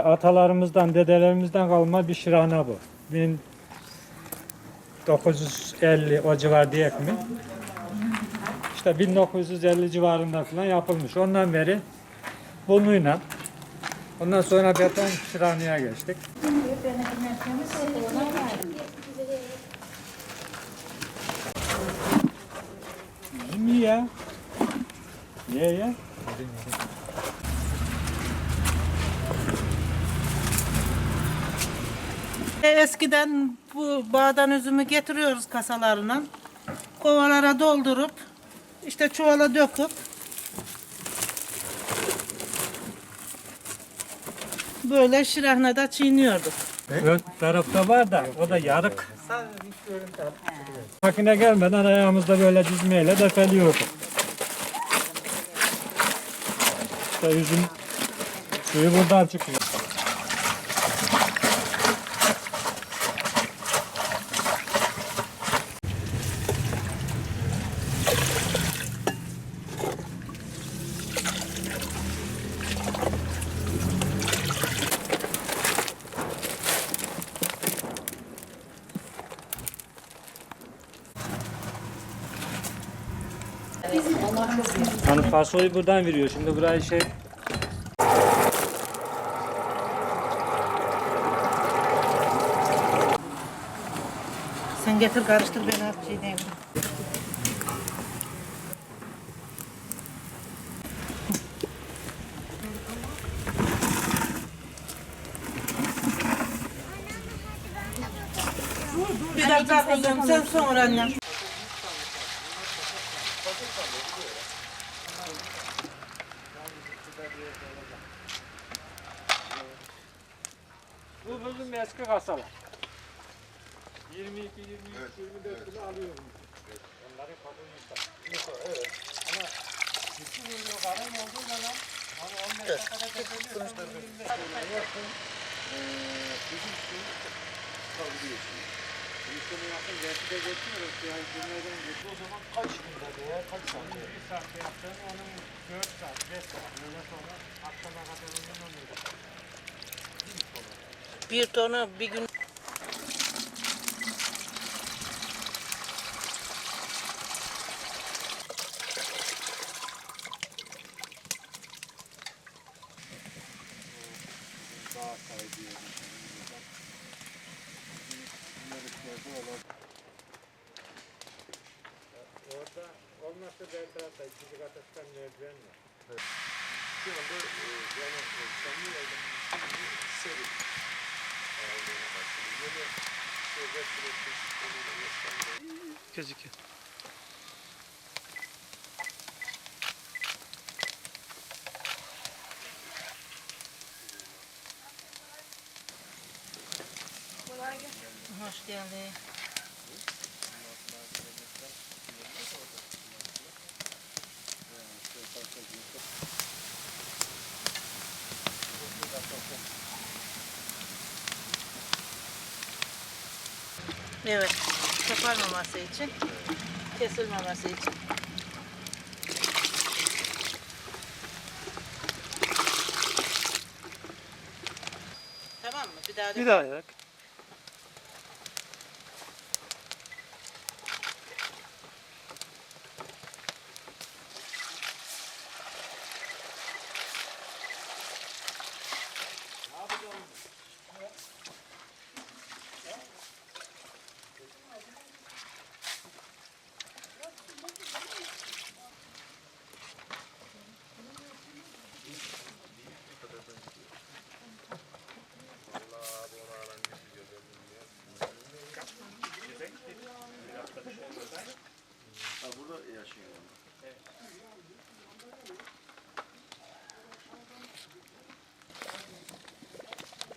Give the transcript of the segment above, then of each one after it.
Atalarımızdan, dedelerimizden kalma bir şirane bu. 1950 o civar diyek mi? İşte 1950 civarında falan yapılmış. Ondan beri bununla Ondan sonra beton şiraneye geçtik. İyi ya. Ye ya. Eskiden bu bağdan üzümü getiriyoruz kasalarına. Kovalara doldurup işte çuvala döküp böyle şirahnada çiğniyorduk. Ön tarafta var da o da yarık. Makine gelmeden ayağımızda böyle dizmeyle defeliyorduk. İşte üzüm suyu buradan çıkıyor. Hani fasoyu buradan veriyor. Şimdi burayı şey Sen getir karıştır ben at şey diyeyim. Bir dakika kızım sen sonra annem. 24 kilo alıyorum. Onları kabul Evet. Ama bütün ürünü kalın olduğu zaman hani 15 dakikada tepeliyor. Yıkımı yapın, gerçi de geçmiyoruz. Yani cümleden geçiyor. O zaman kaç günde veya kaç saat? Bir saatte yaptığın onun 4 saat, 5 saat. Öyle sonra akşama kadar ondan oluyor. Bir tonu bir gün diğer tarafta ikinci kata çıkan merdiven var. Şu anda e, yani samimi oldum. Seri. Ağırlığına başladı. Yeni şeyler sürekli sistemiyle yaşanıyor. Gözüküyor. hoş geldin. Evet, kaparmaması için, kesilmemesi için. Tamam mı? Bir daha Bir daha yak. Yaşıyor.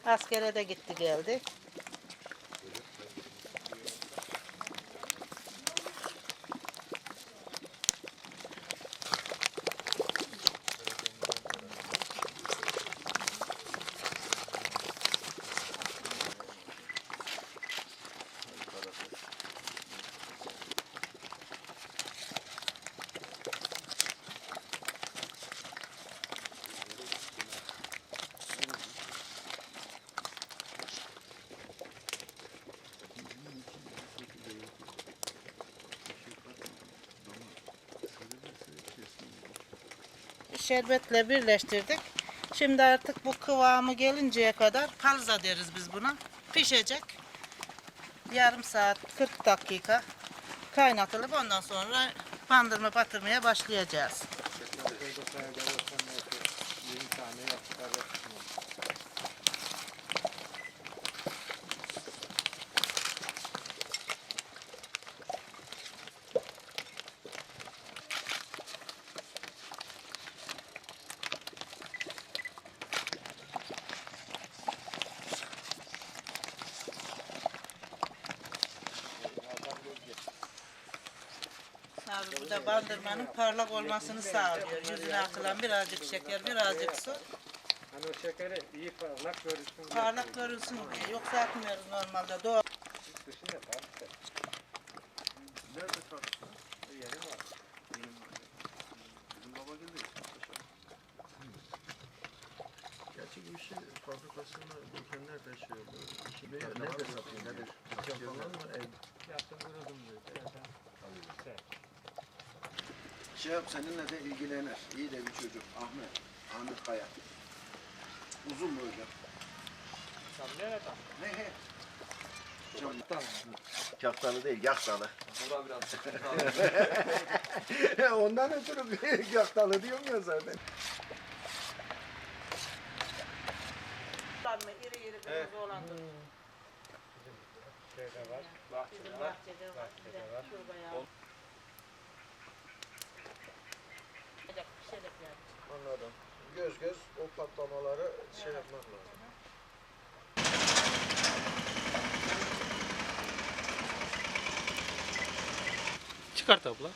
Askere de gitti geldi. Şerbetle birleştirdik. Şimdi artık bu kıvamı gelinceye kadar kalza deriz biz buna. Pişecek. Yarım saat 40 dakika kaynatılıp ondan sonra bandırma batırmaya başlayacağız. Bu da bandırmanın parlak olmasını sağlıyor. Yüzüne atılan birazcık şeker, birazcık su. Hani o şekeri iyi parlak görürsün. Parlak görülsün diye. Yoksa atmıyoruz normalde. Doğal. Dışında tartıştı. Nerede tartışma? Yeri var. Benim Bizim baba geldi. Gerçi bu işi fabrikasında dükkanlar şey oldu. İşi nerede, nerede satıyor? Nedir? Dükkan falan mı? Ev. Yaptım kurudum diyor. Zaten. Şey. Şey yap seninle de ilgilenir. İyi de bir çocuk. Ahmet. Ahmet Kaya. Uzun nerede? Ne he? Kaftalı değil, yaktalı. Bura biraz sıkıntı Ondan ötürü yaktalı diyorum ya zaten. İri iri kırmızı olan da. Şeyde var. Bizim bahçede var. Bir de şurada ya. Pişecek yani. Anladım. Göz göz o patlamaları şey yapmak lazım. Çıkart abla.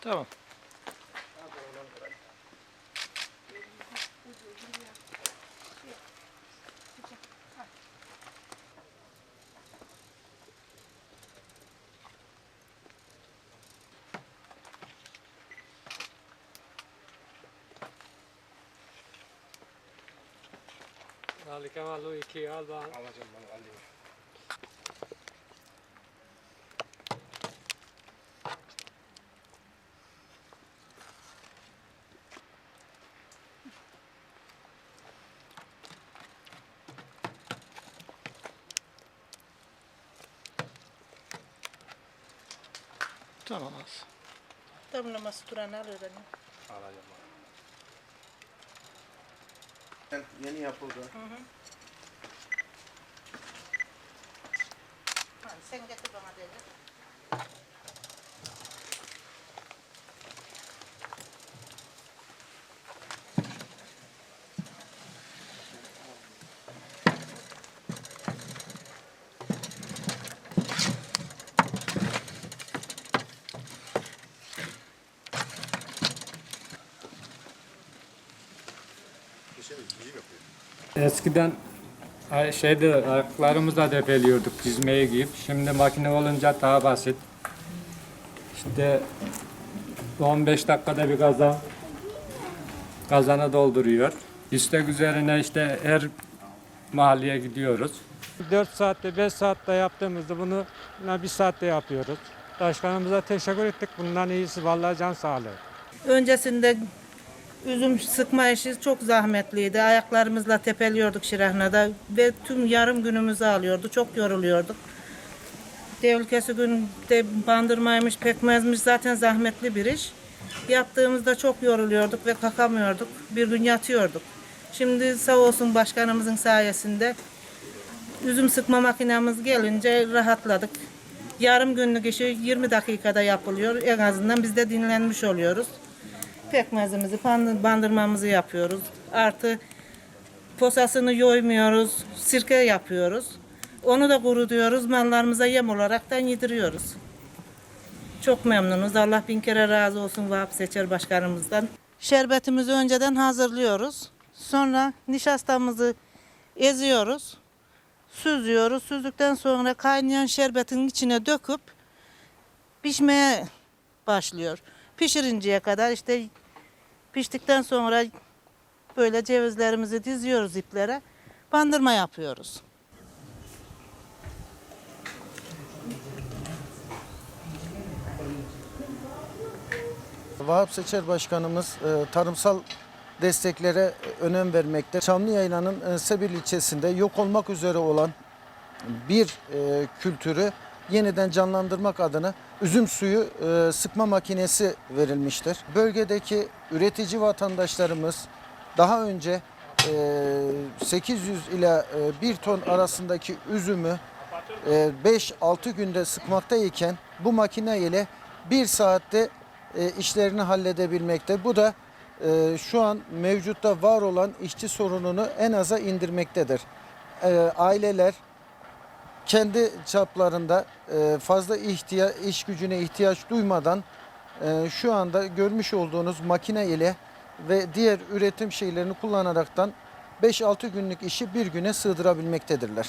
Tamam. Alle kan man lo iki alba. Alla jumman alli. Tamam az. Tamam, mastura nerede? Ala jumman. Yeni yapıldı. Hani sen getir bana dedi. Eskiden şeyde ayaklarımızla depeliyorduk dizmeyi giyip. Şimdi makine olunca daha basit. İşte 15 dakikada bir kazan kazana dolduruyor. İstek üzerine işte her mahalleye gidiyoruz. 4 saatte 5 saatte yaptığımızda bunu bir saatte yapıyoruz. Başkanımıza teşekkür ettik. Bundan iyisi vallahi can sağlığı. Öncesinde üzüm sıkma işi çok zahmetliydi. Ayaklarımızla tepeliyorduk şirahnada ve tüm yarım günümüzü alıyordu. Çok yoruluyorduk. Devülkesi günde bandırmaymış, pekmezmiş zaten zahmetli bir iş. Yaptığımızda çok yoruluyorduk ve kalkamıyorduk. Bir gün yatıyorduk. Şimdi sağ olsun başkanımızın sayesinde üzüm sıkma makinamız gelince rahatladık. Yarım günlük işi 20 dakikada yapılıyor. En azından biz de dinlenmiş oluyoruz. Pekmezimizi, bandırmamızı yapıyoruz. Artı posasını yoymuyoruz, sirke yapıyoruz. Onu da kurutuyoruz, mallarımıza yem olaraktan yediriyoruz. Çok memnunuz. Allah bin kere razı olsun Vahap Seçer Başkanımızdan. Şerbetimizi önceden hazırlıyoruz. Sonra nişastamızı eziyoruz. Süzüyoruz. Süzdükten sonra kaynayan şerbetin içine döküp pişmeye başlıyor. Pişirinceye kadar işte piştikten sonra böyle cevizlerimizi diziyoruz iplere. Bandırma yapıyoruz. Vahap Seçer Başkanımız e, tarımsal desteklere önem vermekte. Çamlıyayla'nın e, Sebil ilçesinde yok olmak üzere olan bir e, kültürü yeniden canlandırmak adına üzüm suyu e, sıkma makinesi verilmiştir. Bölgedeki üretici vatandaşlarımız daha önce e, 800 ila e, 1 ton arasındaki üzümü e, 5-6 günde sıkmaktayken bu makine ile 1 saatte e, işlerini halledebilmekte. Bu da e, şu an mevcutta var olan işçi sorununu en aza indirmektedir. E, aileler kendi çaplarında e, fazla ihtiya iş gücüne ihtiyaç duymadan e, şu anda görmüş olduğunuz makine ile ve diğer üretim şeylerini kullanaraktan 5-6 günlük işi bir güne sığdırabilmektedirler.